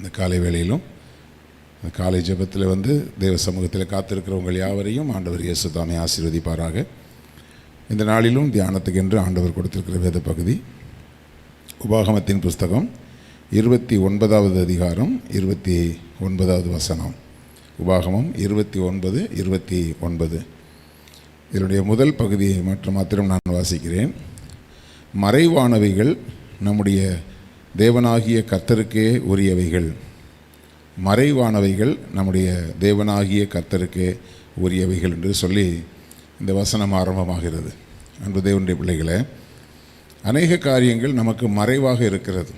இந்த காலை வேளையிலும் இந்த காலை ஜெபத்தில் வந்து தேவ சமூகத்தில் காத்திருக்கிறவங்கள் யாவரையும் ஆண்டவர் இயேசு தாமே ஆசீர்வதிப்பாராக. இந்த நாளிலும் தியானத்துக்கு என்று ஆண்டவர் கொடுத்திருக்கிற வேத பகுதி உபாகமத்தின் புஸ்தகம் இருபத்தி ஒன்பதாவது அதிகாரம் இருபத்தி ஒன்பதாவது வசனம். உபாகமம் இருபத்தி ஒன்பது இருபத்தி ஒன்பது. இதனுடைய முதல் பகுதியை மற்ற மாத்திரம் நான் வாசிக்கிறேன். மறைவானவைகள் நம்முடைய தேவனாகிய கர்த்தருக்கே உரியவைகள். மறைவானவைகள் நம்முடைய தேவனாகிய கர்த்தருக்கே உரியவைகள் என்று சொல்லி இந்த வசனம் ஆரம்பமாகிறது. அன்பு தேவனுடைய பிள்ளைகளை அநேக காரியங்கள் நமக்கு மறைவாக இருக்கிறது.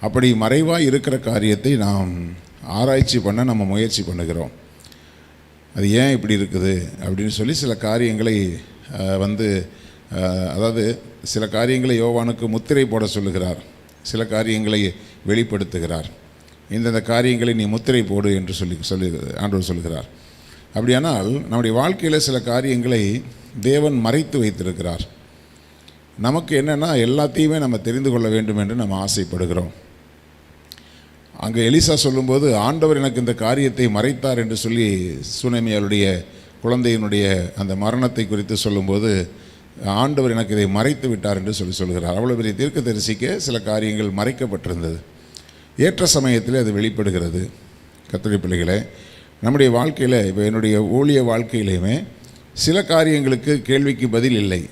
அப்படி மறைவாக இருக்கிற காரியத்தை நாம் ஆராய்ச்சி பண்ண நம்ம முயற்சி பண்ணுகிறோம். அது ஏன் இப்படி இருக்குது? அப்படின்னு சொல்லி சில காரியங்களை வந்து அதாவது சில காரியங்களை யோவானுக்கு முத்திரை போட சொல்லுகிறார். சில காரியங்களை வெளிப்படுத்துகிறார். இந்தந்த காரியங்களை நீ முத்திரை போடு என்று சொல்லி சொல்லி ஆண்டவர் சொல்கிறார் அப்படியானால் நம்முடைய வாழ்க்கையில் சில காரியங்களை தேவன் மறைத்து வைத்திருக்கிறார். நமக்கு என்னென்னா எல்லாத்தையுமே நம்ம தெரிந்து கொள்ள வேண்டும் என்று நம்ம ஆசைப்படுகிறோம். அங்கே எலிசா சொல்லும்போது ஆண்டவர் எனக்கு இந்த காரியத்தை மறைத்தார் என்று சொல்லி சுனமியாளுடைய குழந்தையினுடைய அந்த மரணத்தை குறித்து சொல்லும்போது ஆண்டவர் எனக்கு இதை மறைத்து விட்டார் என்று சொல்லி சொல்கிறார். அவ்வளோ பெரிய தீர்க்க தரிசிக்க சில காரியங்கள் மறைக்கப்பட்டிருந்தது. ஏற்ற சமயத்தில் அது வெளிப்படுகிறது. கத்திரி பிள்ளைகளே நம்முடைய வாழ்க்கையில் இப்போ என்னுடைய ஊழிய வாழ்க்கையிலையுமே சில காரியங்களுக்கு கேள்விக்கு பதில் இல்லை.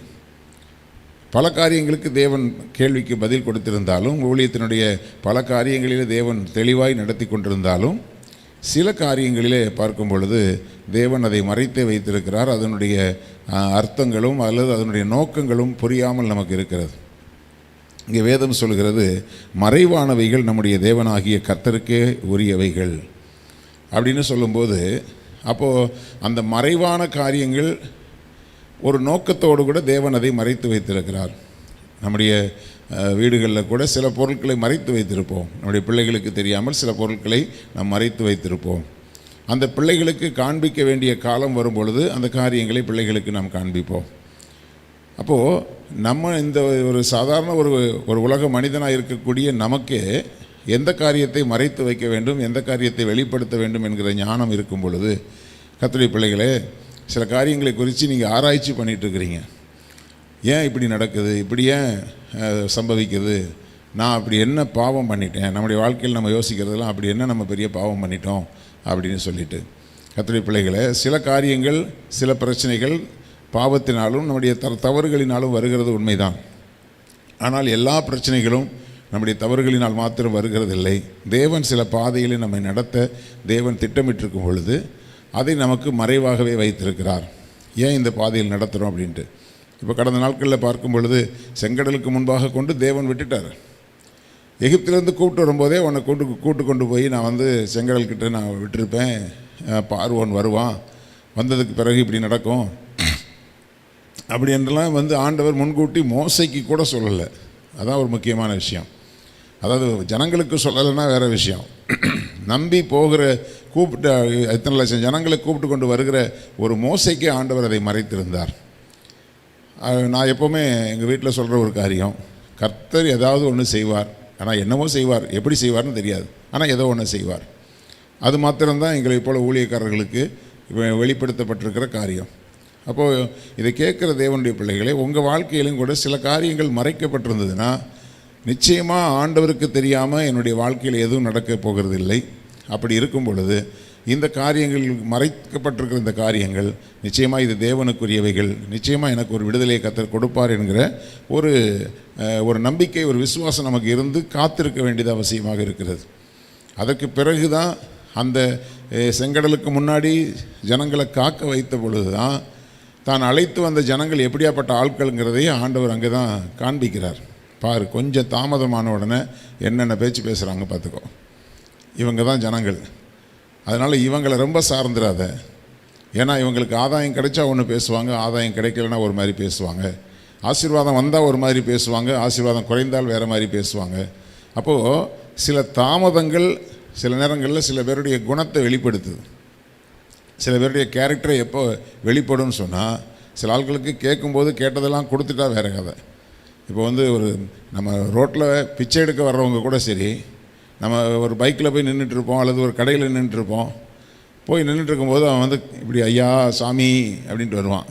பல காரியங்களுக்கு தேவன் கேள்விக்கு பதில் கொடுத்திருந்தாலும் ஊழியத்தினுடைய பல காரியங்களிலே தேவன் தெளிவாய் நடத்தி கொண்டிருந்தாலும் சில காரியங்களிலே பார்க்கும் பொழுது தேவன் அதை மறைத்தே வைத்திருக்கிறார். அதனுடைய அர்த்தங்களும் அல்லது அதனுடைய நோக்கங்களும் புரியாமல் நமக்கு இருக்கிறது. இங்கே வேதம் சொல்கிறது மறைவானவைகள் நம்முடைய தேவனாகிய கர்த்தருக்கே உரியவைகள். அப்படின்னு சொல்லும்போது அப்போது அந்த மறைவான காரியங்கள் ஒரு நோக்கத்தோடு கூட தேவன் அதை மறைத்து வைத்திருக்கிறார். நம்முடைய வீடுகளில் கூட சில பொருட்களை மறைத்து வைத்திருப்போம். நம்முடைய பிள்ளைகளுக்கு தெரியாமல் சில பொருட்களை நாம் மறைத்து வைத்திருப்போம். அந்த பிள்ளைகளுக்கு காண்பிக்க வேண்டிய காலம் வரும் பொழுது அந்த காரியங்களை பிள்ளைகளுக்கு நாம் காண்பிப்போம். அப்போது நம்ம இந்த ஒரு சாதாரண ஒரு ஒரு உலக மனிதனாக இருக்கக்கூடிய நமக்கே எந்த காரியத்தை மறைத்து வைக்க வேண்டும் எந்த காரியத்தை வெளிப்படுத்த வேண்டும் என்கிற ஞானம் இருக்கும் பொழுது கத்துடைய பிள்ளைகளே சில காரியங்களை குறித்து நீங்கள் ஆராய்ச்சி பண்ணிகிட்டு இருக்கிறீங்க. ஏன் இப்படி நடக்குது? இப்படி ஏன் சம்பவிக்குது? நான் அப்படி என்ன பாவம் பண்ணிட்டேன்? நம்முடைய வாழ்க்கையில் நம்ம யோசிக்கிறதெல்லாம் அப்படி என்ன நம்ம பெரிய பாவம் பண்ணிட்டோம்? அப்படின்னு சொல்லிட்டு. கத்திரி பிள்ளைகளை சில காரியங்கள் சில பிரச்சனைகள் பாவத்தினாலும் நம்முடைய த தவறுகளினாலும் வருகிறது உண்மைதான். ஆனால் எல்லா பிரச்சனைகளும் நம்முடைய தவறுகளினால் மாத்திரம் வருகிறதில்லை. தேவன் சில பாதைகளை நம்மை நடத்த தேவன் திட்டமிட்டிருக்கும் பொழுது அதை நமக்கு மறைவாகவே வைத்திருக்கிறார். ஏன் இந்த பாதையில் நடத்துகிறோம் அப்படின்ட்டு? இப்போ கடந்த நாட்களில் பார்க்கும் பொழுது செங்கடலுக்கு முன்பாக கொண்டு தேவன் விட்டுட்டார். எகிப்திலேருந்து கூப்பிட்டு வரும்போதே உன்னை கூட்டு கூட்டு கொண்டு போய் நான் வந்து செங்கடல்கிட்ட நான் விட்டுருப்பேன். அஹ் பார்வோன் வருவான். வந்ததுக்கு பிறகு இப்படி நடக்கும். அப்படி என்றெல்லாம் வந்து ஆண்டவர் முன்கூட்டி மோசைக்கு கூட சொல்லலை. அதான் ஒரு முக்கியமான விஷயம். அதாவது ஜனங்களுக்கு சொல்லலைன்னா வேறு விஷயம். நம்பி போகிற கூப்பிட்ட எத்தனை லட்சம் ஜனங்களை கூப்பிட்டு கொண்டு வருகிற ஒரு மோசைக்கு ஆண்டவர் அதை மறைத்திருந்தார். நான் எப்போவுமே எங்கள் வீட்டில் சொல்கிற ஒரு காரியம். கர்த்தர் ஏதாவது ஒன்று செய்வார். ஆனால் என்னவோ செய்வார். எப்படி செய்வார்னு தெரியாது. ஆனால் ஏதோ ஒன்று செய்வார். அது மாத்திரம்தான் எங்களை போல் ஊழியக்காரர்களுக்கு வெளிப்படுத்தப்பட்டிருக்கிற காரியம். அப்போது இதை கேட்குற தேவனுடைய பிள்ளைகளே உங்கள் வாழ்க்கையிலும் கூட சில காரியங்கள் மறைக்கப்பட்டிருந்ததுன்னா நிச்சயமாக ஆண்டவருக்கு தெரியாமல் என்னுடைய வாழ்க்கையில் எதுவும் நடக்க போகிறது இல்லை அப்படி இருக்கும் பொழுது இந்த காரியங்கள் மறைக்கப்பட்டிருக்கிற இந்த காரியங்கள் நிச்சயமாக இது தேவனுக்குரியவைகள் நிச்சயமாக எனக்கு ஒரு விடுதலையை கத்தர் கொடுப்பார் என்கிற ஒரு ஒரு நம்பிக்கை ஒரு விசுவாசம் நமக்கு இருந்து காத்திருக்க வேண்டியது அவசியமாக இருக்கிறது. அதற்கு பிறகு தான் அந்த செங்கடலுக்கு முன்னாடி ஜனங்களை காக்க வைத்த பொழுது தான் தான் அழைத்து வந்த ஜனங்கள் எப்படியாப்பட்ட ஆட்கள்ங்கிறதையே ஆண்டவர் அங்கே தான் காண்பிக்கிறார். பாரு கொஞ்சம் தாமதமான உடனே என்னென்ன பேச்சு பேசுகிறாங்க பார்த்துக்கோ. இவங்க தான் ஜனங்கள். அதனால் இவங்களை ரொம்ப சார்ந்துடாத ஏன்னா இவங்களுக்கு ஆதாயம் கிடைச்சா ஒன்று பேசுவாங்க ஆதாயம் கிடைக்கலனா ஒரு மாதிரி பேசுவாங்க. ஆசீர்வாதம் வந்தால் ஒரு மாதிரி பேசுவாங்க ஆசீர்வாதம் குறைந்தால் வேறு மாதிரி பேசுவாங்க. அப்போது சில தாமதங்கள் சில நேரங்களில் சில பேருடைய குணத்தை வெளிப்படுத்துது. சில பேருடைய கேரக்டரை எப்போ வெளிப்படும்னு சொன்னால் சில ஆட்களுக்கு கேட்கும்போது கேட்டதெல்லாம் கொடுத்துட்டா வேறு கதை. இப்போ வந்து ஒரு நம்ம ரோட்டில் பிச்சை எடுக்க வர்றவங்க கூட சரி நம்ம ஒரு பைக்கில் போய் நின்றுட்டுருப்போம் அல்லது ஒரு கடையில் நின்றுட்டுருப்போம். போய் நின்றுட்டுருக்கும்போது அவன் வந்து இப்படி ஐயா சாமி அப்படின்ட்டு வருவான்.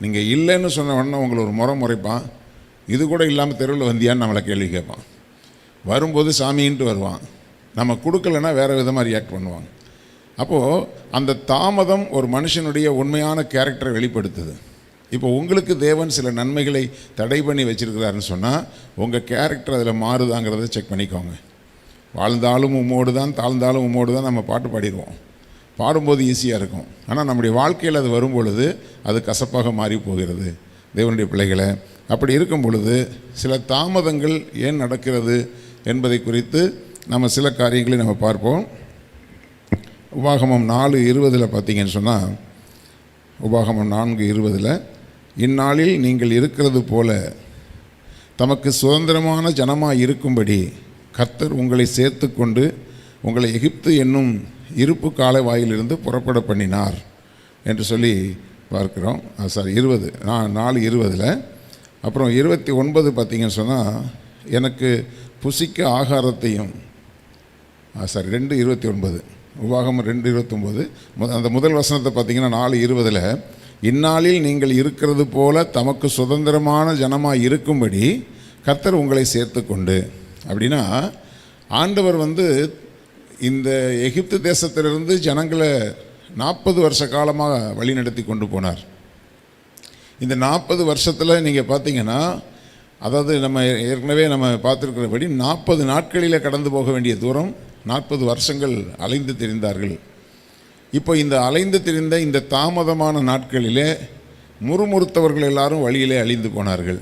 நீங்கள் இல்லைன்னு சொன்ன உடனே உங்களை ஒரு முறை முறைப்பான். இது கூட இல்லாமல் தெருவில் வந்தியான்னு நம்மளை கேள்வி கேட்பான். வரும்போது சாமின்ட்டு வருவான். நம்ம கொடுக்கலன்னா வேறு விதமாக ரியாக்ட் பண்ணுவாங்க. அப்போது அந்த தாமதம் ஒரு மனுஷனுடைய உண்மையான கேரக்டரை வெளிப்படுத்துது. இப்போ உங்களுக்கு தேவன் சில நன்மைகளை தடை பண்ணி வச்சிருக்கிறாருன்னு சொன்னால் உங்கள் கேரக்டர் அதில் மாறுதாங்கிறத செக் பண்ணிக்கோங்க. வாழ்ந்தாலும் உம்மோடு தான் தாழ்ந்தாலும் உம்மோடு தான் நம்ம பாட்டு பாடிடுவோம். பாடும்போது ஈஸியாக இருக்கும். ஆனால் நம்முடைய வாழ்க்கையில் அது வரும் பொழுது அது கசப்பாக மாறி போகிறது. தேவனுடைய பிள்ளைகளை அப்படி இருக்கும் பொழுது சில தாமதங்கள் ஏன் நடக்கிறது என்பதை குறித்து நம்ம சில காரியங்களை நம்ம பார்ப்போம். உபாகமம் நாலு இருபதில் பார்த்தீங்கன்னு சொன்னால் உபாகமம் நான்கு இருபதில் இந்நாளில் நீங்கள் இருக்கிறது போல தமக்கு சுதந்திரமான ஜனமாக இருக்கும்படி கர்த்தர் உங்களை சேர்த்து கொண்டு உங்களை எகிப்து என்னும் இருப்பு காலவாயிலிருந்து புறப்பட பண்ணினார் என்று சொல்லி பார்க்குறோம். சாரி இருபது. நான் நாலு இருபதில். அப்புறம் இருபத்தி ஒன்பது பார்த்தீங்கன்னு சொன்னால் எனக்கு புசிக்க ஆகாரத்தையும் சாரி ரெண்டு இருபத்தி ஒன்பது. உபாகம் ரெண்டு இருபத்தொம்போது அந்த முதல் வசனத்தை பார்த்திங்கன்னா நாலு இருபதில் இந்நாளில் நீங்கள் இருக்கிறது போல தமக்கு சுதந்திரமான ஜனமாக இருக்கும்படி கர்த்தர் உங்களை சேர்த்து கொண்டு அப்படின்னா ஆண்டவர் வந்து இந்த எகிப்து தேசத்திலிருந்து ஜனங்களை நாற்பது வருஷ காலமாக வழிநடத்தி கொண்டு போனார். இந்த நாற்பது வருஷத்தில் நீங்கள் பார்த்தீங்கன்னா அதாவது நம்ம ஏற்கனவே நம்ம பார்த்துருக்கிறபடி நாற்பது நாட்களில் கடந்து போக வேண்டிய தூரம் நாற்பது வருஷங்கள் அலைந்து திரிந்தார்கள். இப்போ இந்த அலைந்து திரிந்த இந்த தாமதமான நாட்களிலே முறுமுறுத்தவர்கள் எல்லாரும் வழியிலே அழிந்து போனார்கள்.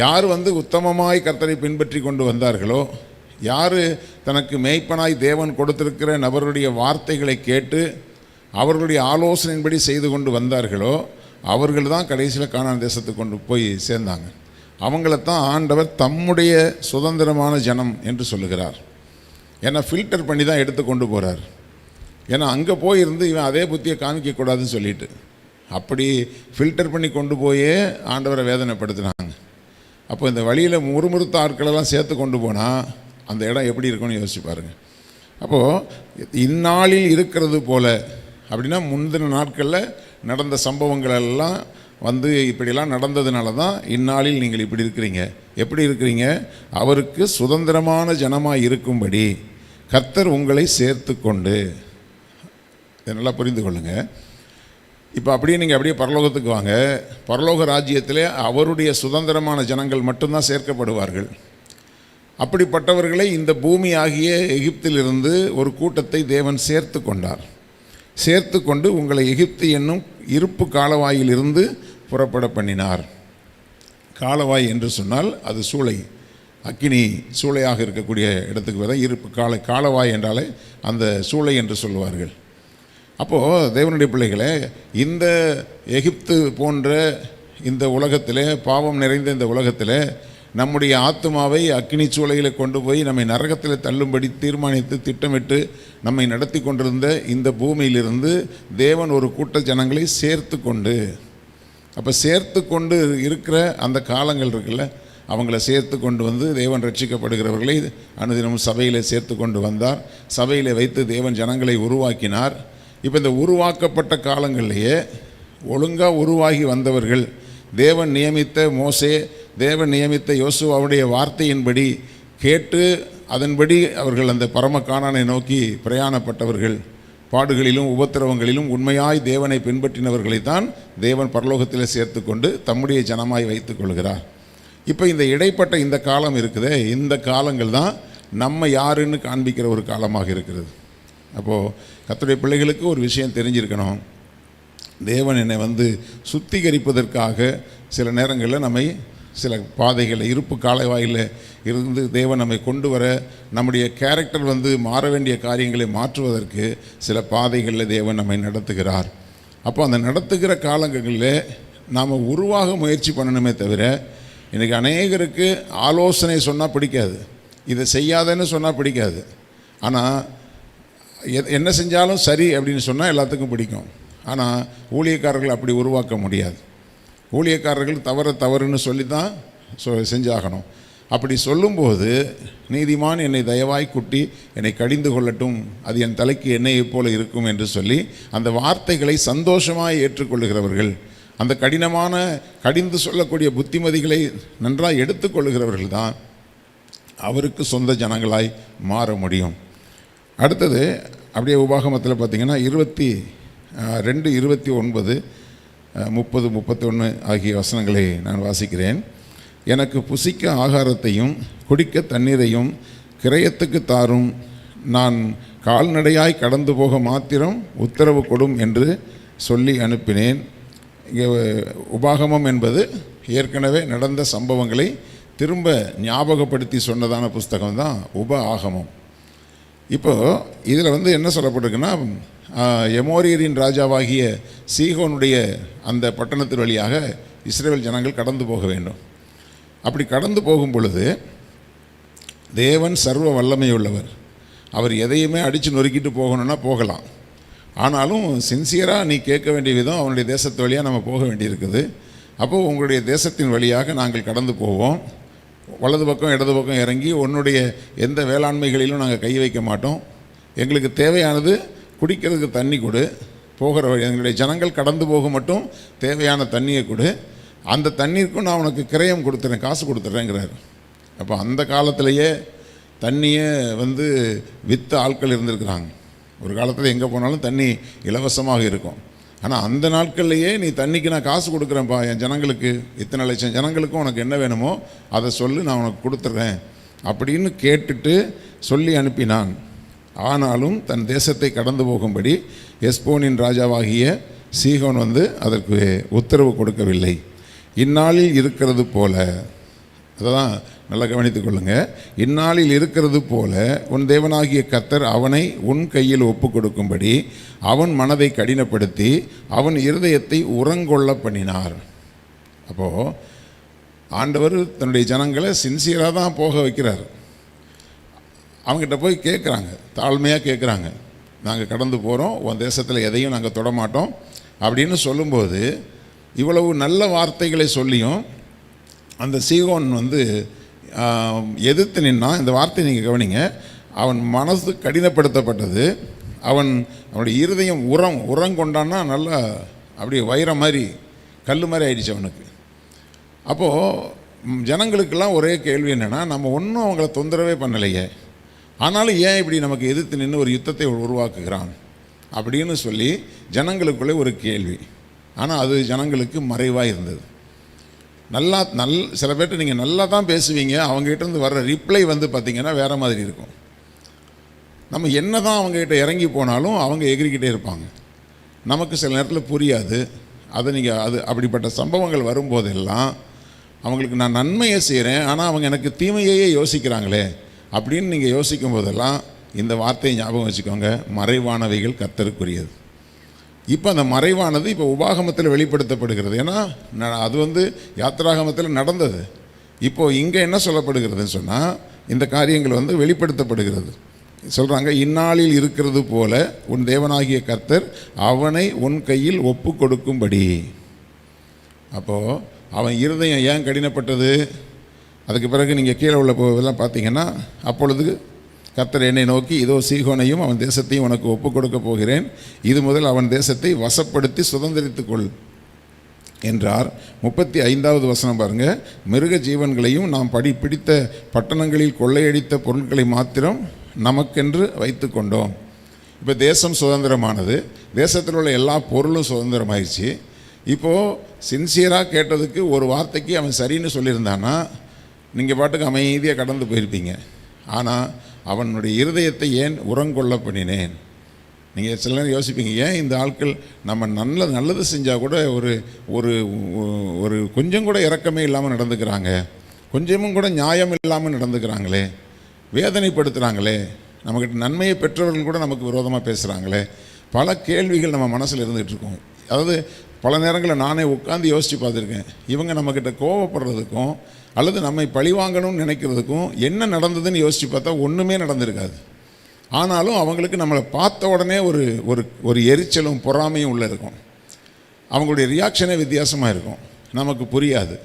யார் வந்து உத்தமமாய் கர்த்தரை பின்பற்றி கொண்டு வந்தார்களோ யார் தனக்கு மேய்ப்பனாய் தேவன் கொடுத்திருக்கிற நபருடைய வார்த்தைகளை கேட்டு அவர்களுடைய ஆலோசனையின்படி செய்து கொண்டு வந்தார்களோ அவர்கள் தான் கடைசியில் கானான் தேசத்துக்கு கொண்டு போய் சேர்ந்தாங்க. அவங்களத்தான் ஆண்டவர் தம்முடைய சுதந்திரமான ஜனம் என்று சொல்லுகிறார். ஏன்னா ஃபில்டர் பண்ணி தான் எடுத்து கொண்டு போகிறார் ஏன்னா அங்கே போயிருந்து இவன் அதே புத்தியை காமிக்கக்கூடாதுன்னு சொல்லிட்டு. அப்படி ஃபில்டர் பண்ணி கொண்டு போயே ஆண்டவரை வேதனைப்படுத்தினாங்க. அப்போ இந்த வழியில் முறுமுறுத்த ஆட்களெல்லாம் சேர்த்து கொண்டு போனால் அந்த இடம் எப்படி இருக்கும்னு யோசிச்சு பாருங்கள் அப்போது இந்நாளில் இருக்கிறது போல அப்படின்னா முந்தின நாட்களில் நடந்த சம்பவங்கள் எல்லாம் வந்து இப்படிலாம் நடந்ததுனால தான் இந்நாளில் நீங்கள் இப்படி இருக்கிறீங்க. எப்படி இருக்கிறீங்க? அவருக்கு சுதந்திரமான ஜனமாக இருக்கும்படி கர்த்தர் உங்களை சேர்த்து கொண்டு இதை நல்லா புரிந்து கொள்ளுங்கள் இப்போ அப்படியே நீங்கள் அப்படியே பரலோகத்துக்கு வாங்க. பரலோக ராஜ்யத்தில் அவருடைய சுதந்திரமான ஜனங்கள் மட்டும்தான் சேர்க்கப்படுவார்கள். அப்படிப்பட்டவர்களை இந்த பூமி ஆகிய எகிப்திலிருந்து ஒரு கூட்டத்தை தேவன் சேர்த்து கொண்டார். சேர்த்து கொண்டு உங்களை எகிப்து என்னும் இருப்பு காலவாயிலிருந்து புறப்பட பண்ணினார். காலவாய் என்று சொன்னால் அது சூளை அக்கினி சூளையாக இருக்கக்கூடிய இடத்துக்கு வர இருப்பு கால காலவாய் என்றாலே அந்த சூளை என்று சொல்லுவார்கள் அப்போது தேவனுடைய பிள்ளைகளே இந்த எகிப்து போன்ற இந்த உலகத்தில் பாவம் நிறைந்த இந்த உலகத்தில் நம்முடைய ஆத்மாவை அக்னி சூளையில் கொண்டு போய் நம்மை நரகத்தில் தள்ளும்படி தீர்மானித்து திட்டமிட்டு நம்மை நடத்தி கொண்டிருந்த இந்த பூமியிலிருந்து தேவன் ஒரு கூட்ட ஜனங்களை சேர்த்து கொண்டு அப்போ சேர்த்து கொண்டு இருக்கிற அந்த காலங்கள் இருக்குல்ல அவங்கள சேர்த்து கொண்டு வந்து தேவன் ரட்சிக்கப்படுகிறவர்களை அனுதினமும் சபையில் சேர்த்து கொண்டு வந்தார். சபையில் வைத்து தேவன் ஜனங்களை உருவாக்கினார். இப்போ இந்த உருவாக்கப்பட்ட காலங்களிலேயே ஒழுங்காக உருவாகி வந்தவர்கள் தேவன் நியமித்த மோசே தேவன் நியமித்த யோசுவாவுடைய வார்த்தையின்படி கேட்டு அதன்படி அவர்கள் அந்த பரம காணானை நோக்கி பிரயாணப்பட்டவர்கள் பாடுகளிலும் உபத்திரவங்களிலும் உண்மையாய் தேவனை பின்பற்றினவர்களைத்தான் தேவன் பரலோகத்தில் சேர்த்து கொண்டு தம்முடைய ஜனமாய் வைத்து கொள்கிறார். இப்போ இந்த இடைப்பட்ட இந்த காலம் இருக்குதே இந்த காலங்கள் தான் நம்ம யாருன்னு காண்பிக்கிற ஒரு காலமாக இருக்கிறது. அப்போது கத்துடைய பிள்ளைகளுக்கு ஒரு விஷயம் தெரிஞ்சிருக்கணும். தேவன் என்னை வந்து சுத்திகரிப்பதற்காக சில நேரங்களில் நம்மை சில பாதைகளில் இருப்பு காலவாயில் இருந்து தேவன் நம்மை கொண்டு வர நம்முடைய கேரக்டர் வந்து மாற வேண்டிய காரியங்களை மாற்றுவதற்கு சில பாதைகளில் தேவன் நம்மை நடத்துகிறார். அப்போ அந்த நடத்துகிற காலங்களில் நாம் உருவாக முயற்சி பண்ணணுமே தவிர இன்றைக்கி அநேகருக்கு ஆலோசனை சொன்னால் பிடிக்காது. இதை செய்யாதன்னு சொன்னால் பிடிக்காது. ஆனால் என்ன செஞ்சாலும் சரி அப்படின்னு சொன்னால் எல்லாத்துக்கும் பிடிக்கும். ஆனால் ஊழியக்காரர்கள் அப்படி உருவாக்க முடியாது. ஊழியக்காரர்கள் தவற தவறுன்னு சொல்லி தான் சொ செஞ்சாகணும். அப்படி சொல்லும்போது நீதிமான் என்னை தயவாய் குட்டி என்னை கடிந்து கொள்ளட்டும். அது என் தலைக்கு எண்ணெயைப் போல இருக்கும் என்று சொல்லி அந்த வார்த்தைகளை சந்தோஷமாய் ஏற்றுக்கொள்ளுகிறவர்கள் அந்த கடினமான கடிந்து சொல்லக்கூடிய புத்திமதிகளை நன்றாக எடுத்துக்கொள்ளுகிறவர்கள் தான் அவருக்கு சொந்த ஜனங்களாய் மாற முடியும். அடுத்தது அப்படியே உபாகமத்தில் பார்த்தீங்கன்னா இருபத்தி ரெண்டு இருபத்தி ஒன்பது முப்பது முப்பத்தொன்று ஆகிய வசனங்களை நான் வாசிக்கிறேன். எனக்கு புசிக்க ஆகாரத்தையும் குடிக்க தண்ணீரையும் கிரயத்துக்கு தாரும் நான் கால்நடையாய் கடந்து போக மாத்திரம் உத்தரவு கொடும் என்று சொல்லி அனுப்பினேன். இங்கே உபாகமம் என்பது ஏற்கனவே நடந்த சம்பவங்களை திரும்ப ஞாபகப்படுத்தி சொன்னதான புஸ்தகம் தான் உப ஆகமம். இப்போது இதில் வந்து என்ன சொல்லப்பட்டிருக்குன்னா எமோரியரின் ராஜாவாகிய சீகோனுடைய அந்த பட்டணத்தின் வழியாக இஸ்ரேல் ஜனங்கள் கடந்து போக வேண்டும். அப்படி கடந்து போகும் பொழுது தேவன் சர்வ வல்லமை உள்ளவர் அவர் எதையுமே அடித்து நொறுக்கிட்டு போகணும்னா போகலாம். ஆனாலும் சின்சியராக நீ கேட்க வேண்டிய விதம் அவனுடைய தேசத்து வழியாக நம்ம போக வேண்டியிருக்குது. அப்போது உங்களுடைய தேசத்தின் வழியாக நாங்கள் கடந்து போவோம். வலது பக்கம் இடது பக்கம் இறங்கி உன்னுடைய எந்த வேளாண்மைகளிலும் நாங்கள் கை வைக்க மாட்டோம். எங்களுக்கு தேவையானது குடிக்கிறதுக்கு தண்ணி கொடு. போகிற வழி எங்களுடைய ஜனங்கள் கடந்து போக மட்டும் தேவையான தண்ணியை கொடு. அந்த தண்ணீருக்கும் நான் உனக்கு கிரயம் கொடுத்துறேன் காசு கொடுத்துட்றேங்கிறாரு அப்போ அந்த காலத்திலேயே தண்ணியை வந்து விற்ற ஆட்கள் இருந்திருக்கிறாங்க. ஒரு காலத்தில் எங்கே போனாலும் தண்ணி இலவசமாக இருக்கும். ஆனால் அந்த நாட்கள்லையே நீ தண்ணிக்கு நான் காசு கொடுக்குறேன்ப்பா என் ஜனங்களுக்கு இத்தனை லட்சம் ஜனங்களுக்கும் உனக்கு என்ன வேணுமோ அதை சொல்லு நான் உனக்கு கொடுத்துட்றேன் அப்படின்னு கேட்டுட்டு சொல்லி அனுப்பினான். ஆனாலும் தன் தேசத்தை கடந்து போகும்படி எஸ்போனின் ராஜாவாகிய சீகோன் வந்து அதற்கு உத்தரவு கொடுக்கவில்லை. இந்நாளில் இருக்கிறது போல. அதுதான் நல்லா கவனித்துக் கொள்ளுங்க. இந்நாளில் இருக்கிறது போல உன் தேவனாகிய கத்தர் அவனை உன் கையில் ஒப்பு கொடுக்கும்படி அவன் மனதை கடினப்படுத்தி அவன் இருதயத்தை உரங்கொள்ள பண்ணினார். அப்போது ஆண்டவர் தன்னுடைய ஜனங்களை சின்சியராக தான் போக வைக்கிறார். அவங்ககிட்ட போய் கேட்குறாங்க. தாழ்மையாக கேட்குறாங்க. நாங்கள் கடந்து போகிறோம் உன் தேசத்தில் எதையும் நாங்கள் தொடமாட்டோம் அப்படின்னு சொல்லும்போது இவ்வளவு நல்ல வார்த்தைகளை சொல்லியும் அந்த சீகோன் வந்து எதிர்த்து நின்னா இந்த வார்த்தையை நீங்கள் கவனிங்க அவன் மனசு கடினப்படுத்தப்பட்டது. அவன் அவனுடைய இருதயம் உரம் உரம் கொண்டான்னா நல்லா அப்படியே வைரம் மாதிரி கல் மாதிரி ஆயிடுச்சு அவனுக்கு. அப்போது ஜனங்களுக்கெல்லாம் ஒரே கேள்வி என்னென்னா நம்ம ஒன்றும் அவங்கள தொந்தரவே பண்ணலையே. ஆனாலும் ஏன் இப்படி நமக்கு எதிர்த்து நின்று ஒரு யுத்தத்தை உருவாக்குகிறான்? அப்படின்னு சொல்லி ஜனங்களுக்குள்ளே ஒரு கேள்வி. ஆனால் அது ஜனங்களுக்கு மறைவாக இருந்தது. நல்லா நல் சில பேர்ட்ட நீங்கள் நல்லா தான் பேசுவீங்க அவங்ககிட்ட இருந்து வர்ற ரிப்ளை வந்து பார்த்திங்கன்னா வேறு மாதிரி இருக்கும். நம்ம என்ன தான் அவங்ககிட்ட இறங்கி போனாலும் அவங்க எகிரிக்கிட்டே இருப்பாங்க. நமக்கு சில நேரத்தில் புரியாது. அதை நீங்கள் அது அப்படிப்பட்ட சம்பவங்கள் வரும்போதெல்லாம் அவங்களுக்கு நான் நன்மையை செய்கிறேன் ஆனால் அவங்க எனக்கு தீமையையே யோசிக்கிறாங்களே அப்படின்னு நீங்கள் யோசிக்கும் போதெல்லாம் இந்த வார்த்தையை ஞாபகம் வச்சுக்கோங்க. மறைவானவைகள் கத்தருக்குரியது இப்போ அந்த மறைவானது இப்போ உபாகமத்தில் வெளிப்படுத்தப்படுகிறது. ஏன்னா அது வந்து யாத்திராகமத்தில் நடந்தது. இப்போது இங்கே என்ன சொல்லப்படுகிறதுன்னு சொன்னால் இந்த காரியங்கள் வந்து வெளிப்படுத்தப்படுகிறது. சொல்கிறாங்க இந்நாளில் இருக்கிறது போல உன் தேவனாகிய கர்த்தர் அவனை உன் கையில் ஒப்பு கொடுக்கும்படி. அப்போது அவன் இருதயம் ஏன் கடினப்பட்டது? அதுக்கு பிறகு நீங்கள் கீழே உள்ள போ- இதெல்லாம் பார்த்தீங்கன்னா அப்பொழுது கர்த்தர் என்னை நோக்கி இதோ சீகோனையும் அவன் தேசத்தையும் உனக்கு ஒப்பு கொடுக்க போகிறேன் இது முதல் அவன் தேசத்தை வசப்படுத்தி சுதந்திரித்துக் கொள் என்றார். முப்பத்தி ஐந்தாவது வசனம் பாருங்க. மிருக ஜீவன்களையும் நாம் படி பிடித்த பட்டணங்களில் கொள்ளையடித்த பொருட்களை மாத்திரம் நமக்கென்று வைத்து கொண்டோம் இப்போ தேசம் சுதந்திரமானது. தேசத்தில் உள்ள எல்லா பொருளும் சுதந்திரமாயிடுச்சு. இப்போது சின்சியராக கேட்டதுக்கு ஒரு வார்த்தைக்கு அவன் சரின்னு சொல்லியிருந்தான்னா நீங்கள் பாட்டுக்கு அமைதியாக கடந்து போயிருப்பீங்க. ஆனால் அவனுடைய இருதயத்தை ஏன் உரங்கொள்ள பண்ணினேன் நீங்கள் சில நேரம் யோசிப்பீங்க ஏன் இந்த ஆட்கள் நம்ம நல்ல நல்லது செஞ்சால் கூட ஒரு ஒரு ஒரு கொஞ்சம் கூட இறக்கமே இல்லாமல் நடந்துக்கிறாங்க. கொஞ்சமும் கூட நியாயம் இல்லாமல் நடந்துக்கிறாங்களே. வேதனைப்படுத்துகிறாங்களே நம்மக்கிட்ட நன்மையை பெற்றவர்கள் கூட நமக்கு விரோதமாக பேசுகிறாங்களே பல கேள்விகள் நம்ம மனசில் இருந்துகிட்டு இருக்கோம். அதாவது பல நேரங்களில் நானே உட்காந்து யோசித்து பார்த்துருக்கேன். இவங்க நம்மக்கிட்ட கோவப்படுறதுக்கும் அல்லது நம்மை பழிவாங்கணும்னு நினைக்கிறதுக்கும் என்ன நடந்ததுன்னு யோசித்து பார்த்தா ஒன்றுமே நடந்திருக்காது. ஆனாலும் அவங்களுக்கு நம்மளை பார்த்த உடனே ஒரு ஒரு ஒரு எரிச்சலும் பொறாமையும் உள்ளே இருக்கும். அவங்களுடைய ரியாக்ஷனே வித்தியாசமாக இருக்கும். நமக்கு புரியாது.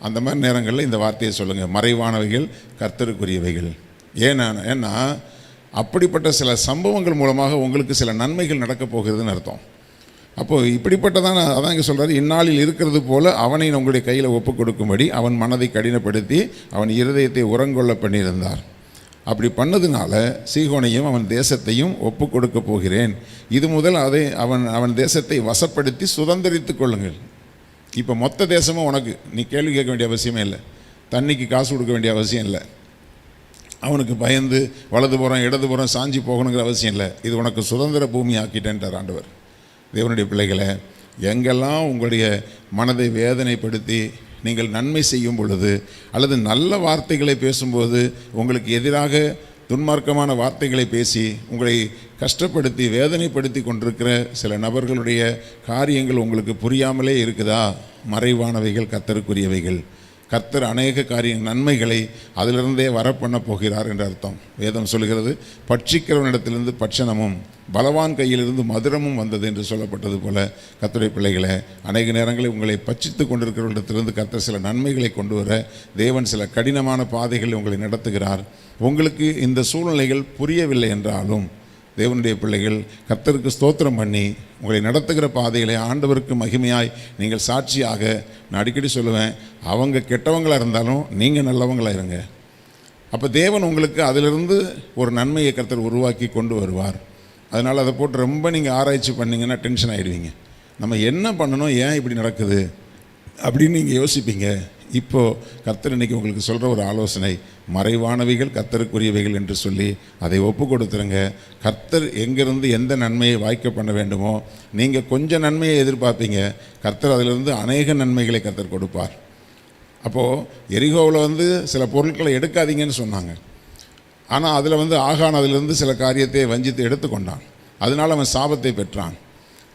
அந்த மாதிரி நேரங்களில் இந்த வார்த்தையை சொல்லுங்கள் மறைவானவைகள் கர்த்தருக்குரியவைகள். ஏன்னா ஏன்னா அப்படிப்பட்ட சில சம்பவங்கள் மூலமாக உங்களுக்கு சில நன்மைகள் நடக்கப் போகிறதுன்னு அர்த்தம். அப்போது இப்படிப்பட்டதான அதான் இங்கே சொல்கிறாரு இந்நாளில் இருக்கிறது போல அவனை உங்களுடைய கையில் ஒப்பு கொடுக்கும்படி அவன் மனதை கடினப்படுத்தி அவன் இருதயத்தை உரங்கொள்ள பண்ணியிருந்தார். அப்படி பண்ணதுனால சீகோனையும் அவன் தேசத்தையும் ஒப்பு கொடுக்க போகிறேன். இது முதல் அதை அவன் அவன் தேசத்தை வசப்படுத்தி சுதந்திரித்து கொள்ளுங்கள். இப்போ மொத்த தேசமும் உனக்கு நீ கேள்வி கேட்க வேண்டிய அவசியமே இல்லை. தண்ணிக்கு காசு கொடுக்க வேண்டிய அவசியம் இல்லை. அவனுக்கு பயந்து வலதுபுறம் இடதுபுறம் சாஞ்சி போகணுங்கிற அவசியம் இல்லை. இது உனக்கு சுதந்திர பூமி ஆக்கிட்டேன்ட்டார் ஆண்டவர். தேவனுடைய பிள்ளைகளை எங்கெல்லாம் உங்களுடைய மனதை வேதனைப்படுத்தி நீங்கள் நன்மை செய்யும் பொழுது அல்லது நல்ல வார்த்தைகளை பேசும்போது உங்களுக்கு எதிராக துன்மார்க்கமான வார்த்தைகளை பேசி உங்களை கஷ்டப்படுத்தி வேதனைப்படுத்தி கொண்டிருக்கிற சில நபர்களுடைய காரியங்கள் உங்களுக்கு புரியாமலே இருக்குதா? மறைவானவைகள் கத்தருக்குரியவைகள். கர்த்தர் அநேக காரிய நன்மைகளை அதிலிருந்தே வரப்பண்ண போகிறார் என்று அர்த்தம். வேதம் சொல்கிறது பட்சிக்கிறவனிடத்திலிருந்து பட்சணமும் பலவான் கையிலிருந்து மதுரமும் வந்தது என்று சொல்லப்பட்டது போல கத்துடைய பிள்ளைகளை அநேக நேரங்களில் உங்களை பச்சித்து கொண்டிருக்கிறவர்களிடத்திலிருந்து கர்த்தர் சில நன்மைகளை கொண்டு வர தேவன் சில கடினமான பாதைகளை உங்களை நடத்துகிறார். உங்களுக்கு இந்த சூழ்நிலைகள் புரியவில்லை என்றாலும் தேவனுடைய பிள்ளைகள் கர்த்தருக்கு ஸ்தோத்திரம் பண்ணி உங்களை நடத்துகிற பாதைகளை ஆண்டவருக்கு மகிமையாய் நீங்கள் சாட்சியாக நான் அடிக்கடி சொல்லுவேன் அவங்க கெட்டவங்களாக இருந்தாலும் நீங்கள் நல்லவங்களாக இருங்க. அப்போ தேவன் உங்களுக்கு அதிலிருந்து ஒரு நன்மையை கர்த்தர் உருவாக்கி கொண்டு வருவார். அதனால் அதை போட்டு ரொம்ப நீங்கள் ஆராய்ச்சி பண்ணிங்கன்னா டென்ஷன் ஆகிடுவீங்க நம்ம என்ன பண்ணணும் ஏன் இப்படி நடக்குது அப்படின்னு நீங்கள் யோசிப்பீங்க. இப்போது கர்த்தர் இன்றைக்கி உங்களுக்கு சொல்கிற ஒரு ஆலோசனை மறைவானவைகள் கர்த்தருக்குரியவைகள் என்று சொல்லி அதை ஒப்பு கொடுத்துருங்க. கர்த்தர் எங்கேருந்து எந்த நன்மையை வாய்க்க பண்ண வேண்டுமோ நீங்கள் கொஞ்சம் நன்மையை எதிர்பார்ப்பீங்க கர்த்தர் அதிலிருந்து அநேக நன்மைகளை கர்த்தர் கொடுப்பார். அப்போது எரிகோவில் வந்து சில பொருட்களை எடுக்காதீங்கன்னு சொன்னாங்க. ஆனால் அதில் வந்து ஆகான் அதிலிருந்து சில காரியத்தை வஞ்சித்து எடுத்துக்கொண்டான். அதனால் அவன் சாபத்தை பெற்றான்.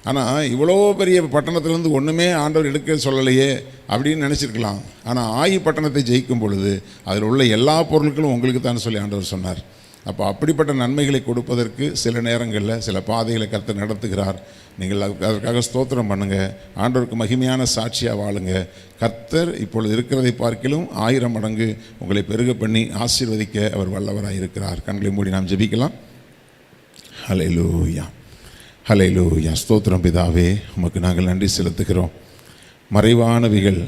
ஆனால் இவ்வளோ பெரிய பட்டணத்துலேருந்து ஒன்றுமே ஆண்டவர் எடுக்க சொல்லலையே அப்படின்னு நினச்சிருக்கலாம். ஆனால் ஆயி பட்டணத்தை ஜெயிக்கும் பொழுது அதில் உள்ள எல்லா பொருட்களும் உங்களுக்கு தான் சொல்லி ஆண்டவர் சொன்னார். அப்போ அப்படிப்பட்ட நன்மைகளை கொடுப்பதற்கு சில நேரங்களில் சில பாதைகளை கர்த்தர் நடத்துகிறார். நீங்கள் அதற்காக ஸ்தோத்திரம் பண்ணுங்கள் ஆண்டவருக்கு மகிமையான சாட்சியாக வாழுங்க. கர்த்தர் இப்பொழுது இருக்கிறதை பார்க்கிலும் ஆயிரம் மடங்கு உங்களை பெருக பண்ணி ஆசீர்வதிக்க அவர் வல்லவராக இருக்கிறார் கண்களை மூடி நாம் ஜெபிக்கலாம். ஹalleluya. என் ஸ்தோத்திரம் பிதாவே உமக்கு நாங்கள் நன்றி செலுத்துகிறோம். மறைவானவைகள்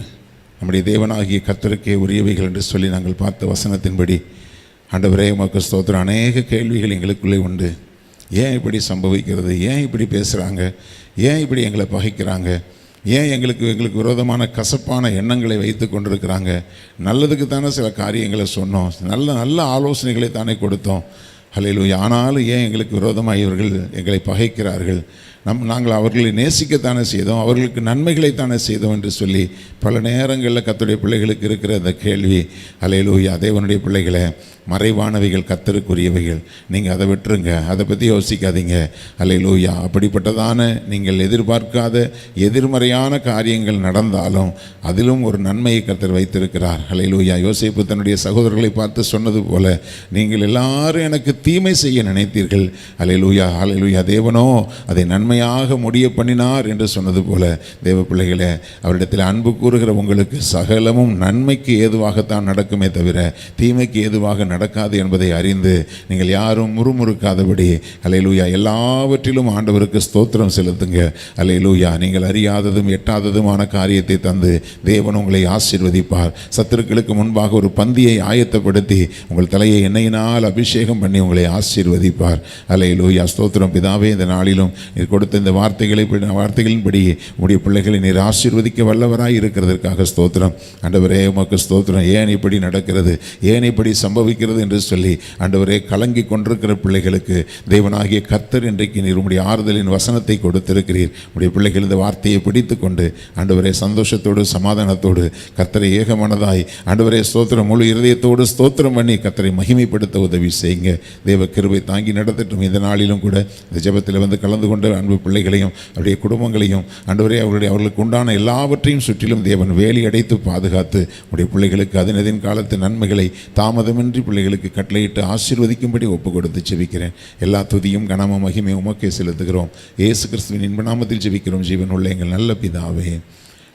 நம்முடைய தேவனாகிய கத்தருக்கே உரியவைகள் என்று சொல்லி நாங்கள் பார்த்த வசனத்தின்படி ஆண்டவரே உமக்கு ஸ்தோத்திரம். அநேக கேள்விகள் எங்களுக்குள்ளே உண்டு. ஏன் இப்படி சம்பவிக்கிறது? ஏன் இப்படி பேசுகிறாங்க ஏன் இப்படி எங்களை பகைக்கிறாங்க? ஏன் எங்களுக்கு எங்களுக்கு விரோதமான கசப்பான எண்ணங்களை வைத்து கொண்டிருக்கிறாங்க? நல்லதுக்கு தானே சில காரியங்களை சொன்னோம். நல்ல நல்ல ஆலோசனைகளை தானே கொடுத்தோம். ஹalleluya. ஆனாலும் ஏன் எங்களுக்கு விரோதமாக இவர்கள் எங்களை பகைக்கிறார்கள்? நம் நாங்கள் அவர்களை நேசிக்கத்தானே செய்தோம் அவர்களுக்கு நன்மைகளைத்தானே செய்தோம் என்று சொல்லி பல நேரங்களில் கத்துடைய பிள்ளைகளுக்கு இருக்கிற அந்த கேள்வி ஹalleluya தேவனுடைய பிள்ளைகளை மறைவானவைகள் கத்தருக்குரியவைகள் நீங்கள் அதை விட்டுருங்க அதை பற்றி யோசிக்காதீங்க அலையலூயா அப்படிப்பட்டதான நீங்கள் எதிர்பார்க்காத எதிர்மறையான காரியங்கள் நடந்தாலும் அதிலும் ஒரு நன்மையை கத்தர் வைத்திருக்கிறார் அலையலூயா யோசிப்பு தன்னுடைய சகோதரர்களை பார்த்து சொன்னது போல நீங்கள் எல்லாரும் எனக்கு தீமை செய்ய நினைத்தீர்கள் அலையலூயா அலையலூயா தேவனோ அதை நன்மை நன்மையாக முடிய பண்ணினார் என்று சொன்னது போல தேவ பிள்ளைகளே அவரிடத்தில் அன்பு கூறுகிற உங்களுக்கு சகலமும் நன்மைக்கு ஏதுவாகத்தான் நடக்குமே தவிர தீமைக்கு ஏதுவாக நடக்காது என்பதை அறிந்து நீங்கள் யாரும் முறுமுறுக்காதபடி அலையலூயா எல்லாவற்றிலும் ஆண்டவருக்கு ஸ்தோத்திரம் செலுத்துங்க. அலையலூயா நீங்கள் அறியாததும் எட்டாததுமான காரியத்தை தந்து தேவன் உங்களை ஆசீர்வதிப்பார். சத்துருக்களுக்கு முன்பாக ஒரு பந்தியை ஆயத்தப்படுத்தி உங்கள் தலையை எண்ணெயினால் அபிஷேகம் பண்ணி உங்களை ஆசீர்வதிப்பார். அலையலூயா ஸ்தோத்திரம். பிதாவே இந்த நாளிலும் கொடுத்த இந்த வார்த்தைகளை வார்த்தைகளின்படி உடைய பிள்ளைகளை நீர் ஆசீர்வதிக்க வல்லவராய் இருக்கிறதற்காக ஸ்தோத்திரம். ஆண்டவரே உமக்கு ஸ்தோத்திரம். ஏன் இப்படி நடக்கிறது? ஏன் இப்படி சம்பவிக்கிறது என்று சொல்லி ஆண்டவரே கலங்கி கொண்டிருக்கிற பிள்ளைகளுக்கு தேவனாகிய கர்த்தர் இன்றைக்கு நீர் உடைய ஆறுதலின் வசனத்தை கொடுத்திருக்கிறீர். உடைய பிள்ளைகள் இந்த வார்த்தையை பிடித்து கொண்டு ஆண்டவரே சந்தோஷத்தோடு சமாதானத்தோடு கத்தரை ஏகமனதாய் ஆண்டவரே ஸ்தோத்திரம். முழு இருதயத்தோடு ஸ்தோத்திரம் பண்ணி கத்தரை மகிமைப்படுத்த உதவி செய்யுங்க. தேவ கிருபை தாங்கி நடத்தட்டும். இந்த நாளிலும் கூட இந்த ஜெபத்தில் வந்து கலந்து கொண்டு அன்பு பிள்ளைகளையும் அவருடைய குடும்பங்களையும் அன்றுவரே அவருடைய அவர்களுக்கு உண்டான எல்லாவற்றையும் சுற்றிலும் தேவன் வேலி அடைத்து பாதுகாத்து உடைய பிள்ளைகளுக்கு அதினதின் காலத்து நன்மைகளை தாமதமின்றி பிள்ளைகளுக்கு கட்டளையிட்டு ஆசீர்வதிக்கும்படி ஒப்பு கொடுத்து ஜெபிக்கிறேன். எல்லா துதியும் கனமும் மகிமை உமக்கே செலுத்துகிறோம். இயேசு கிறிஸ்துவின் இன்ப நாமத்தில் ஜெபிக்கிறோம். ஜீவன் உள்ள எங்கள் நல்ல பிதாவே.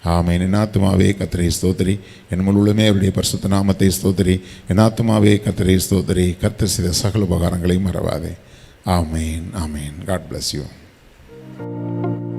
ஆமேன். என்னாத்துமாவே கத்திரை ஸ்தோத்திரி. என் முழுமே அவருடைய பரிசுத்த நாமத்தை ஸ்தோத்திரி. என்னாத்துமாவே கத்திரை ஸ்தோத்திரி. கர்த்தர் செய்த சகல உபகாரங்களையும் மறவாதே. ஆமேன். ஆமேன். God bless you Bye.